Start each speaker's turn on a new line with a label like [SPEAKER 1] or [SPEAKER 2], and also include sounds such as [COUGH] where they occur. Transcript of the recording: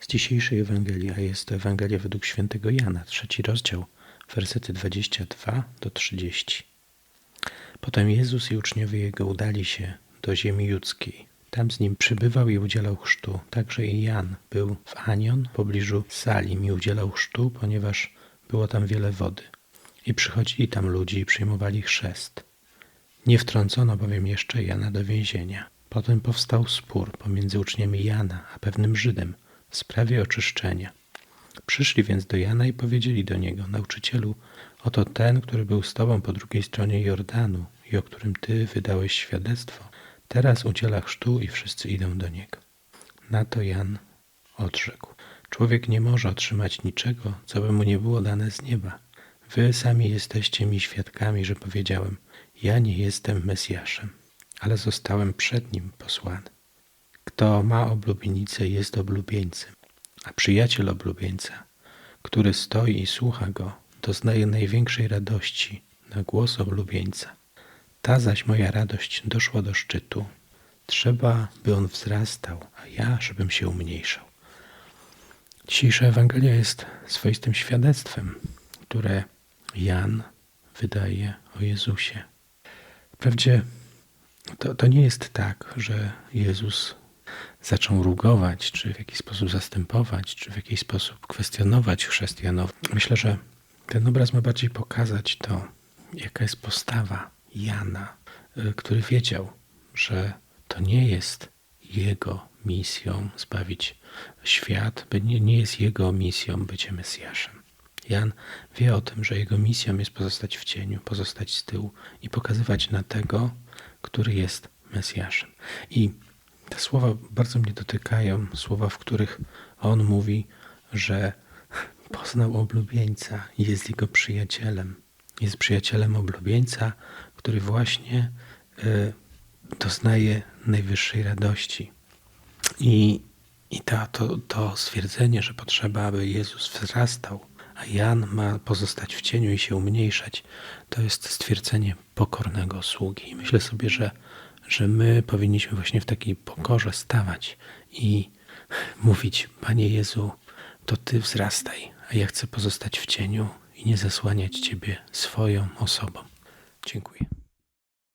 [SPEAKER 1] z dzisiejszej Ewangelii, a jest to Ewangelia według świętego Jana, trzeci rozdział, wersety 22 do 30. Potem Jezus i uczniowie Jego udali się do ziemi judzkiej. Tam z nim przybywał i udzielał chrztu. Także i Jan był w Anion, w pobliżu Salim i udzielał chrztu, ponieważ było tam wiele wody. I przychodzili tam ludzie i przyjmowali chrzest. Nie wtrącono bowiem jeszcze Jana do więzienia. Potem powstał spór pomiędzy uczniami Jana a pewnym Żydem w sprawie oczyszczenia. Przyszli więc do Jana i powiedzieli do niego: Nauczycielu, oto ten, który był z tobą po drugiej stronie Jordanu i o którym ty wydałeś świadectwo, teraz udziela chrztu i wszyscy idą do niego. Na to Jan odrzekł: Człowiek nie może otrzymać niczego, co by mu nie było dane z nieba. Wy sami jesteście mi świadkami, że powiedziałem: Ja nie jestem Mesjaszem, ale zostałem przed nim posłany. Kto ma oblubienicę, jest oblubieńcem, a przyjaciel oblubieńca, który stoi i słucha go, doznaje największej radości na głos oblubieńca. Ta zaś moja radość doszła do szczytu. Trzeba, by on wzrastał, a ja, żebym się umniejszał. Dzisiejsza Ewangelia jest swoistym świadectwem, które Jan wydaje o Jezusie. Wprawdzie to, to nie jest tak, że Jezus zaczął rugować, czy w jakiś sposób zastępować, czy w jakiś sposób kwestionować chrześcijanów. Myślę, że ten obraz ma bardziej pokazać to, jaka jest postawa Jana, y, który wiedział, że to nie jest jego misją zbawić świat, nie jest jego misją bycie Mesjaszem. Jan wie o tym, że jego misją jest pozostać w cieniu, pozostać z tyłu i pokazywać na tego, który jest Mesjaszem. I te słowa bardzo mnie dotykają, słowa, w których on mówi, że poznał oblubieńca i jest jego przyjacielem. Jest przyjacielem oblubieńca, który właśnie y, doznaje najwyższej radości. I, i ta, to, to stwierdzenie, że potrzeba, aby Jezus wzrastał, a Jan ma pozostać w cieniu i się umniejszać, to jest stwierdzenie pokornego sługi. I myślę sobie, że, że my powinniśmy właśnie w takiej pokorze stawać i [LAUGHS] mówić: Panie Jezu, to Ty wzrastaj, a ja chcę pozostać w cieniu i nie zasłaniać Ciebie swoją osobą. Dziękuję.